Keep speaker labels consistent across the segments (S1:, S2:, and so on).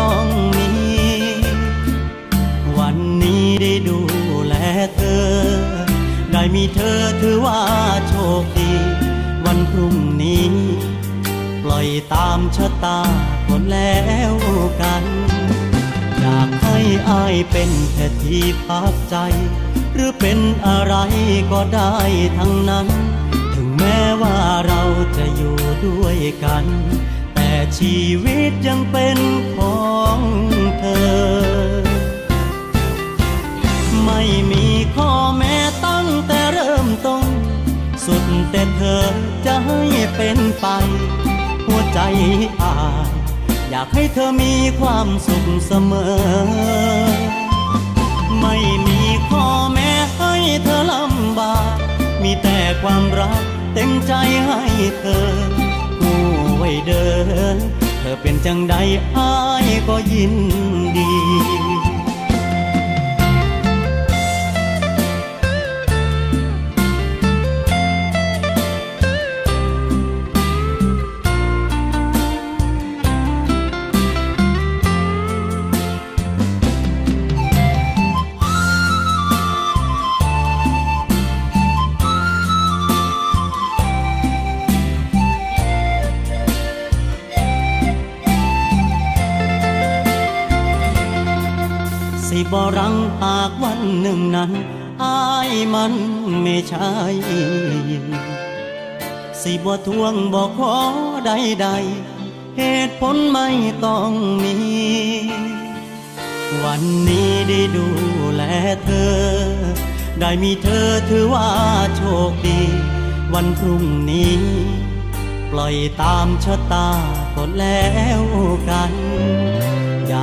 S1: ต้องมี วันนี้ได้ดูแลเธอ ได้มีเธอถือว่าโชคดี วันพรุ่งนี้ ปล่อยตามชะตาคนแล้วกัน อยากให้อายเป็นแค่ที่พักใจ หรือเป็นอะไรก็ได้ทั้งนั้น ถึงแม้ว่าเราจะอยู่ด้วยกัน แต่ชีวิตยังเป็น สุดแต่เธอจะให้เป็นไป หัวใจอายอยากให้เธอมีความสุขเสมอ ไม่มีข้อแม้ให้เธอลำบาก มีแต่ความรักเต็มใจให้เธอผู้ไว้เดิน เธอเป็นจังใดอายก็ยิน สิบรังหากวันหนึ่งนั้นอายมันไม่ใช่สิบ่ทวงบอกขอใดๆเหตุผลไม่ต้องมี วันนี้ได้ดูแลเธอ ได้มีเธอถือว่าโชคดี วันพรุ่งนี้ ปล่อยตามชะตาก็แล้วกัน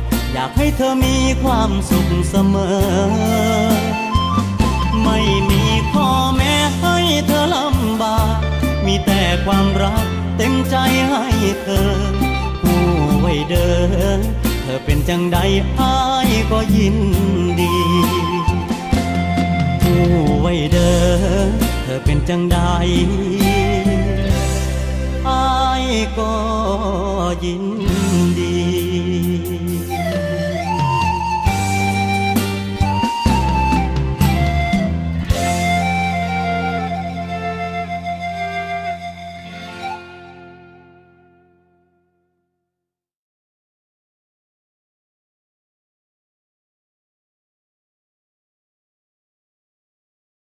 S1: ยากให้เธอมีความสุขเสมอ ไม่มีข้อแม้ให้เธอลำบาก มีแต่ความรักเต็มใจให้เธอ ผู้ไว้เดิน เธอเป็นจังใดอายก็ยินดี ผู้ไว้เดิน เธอเป็นจังใดอายก็ยินดี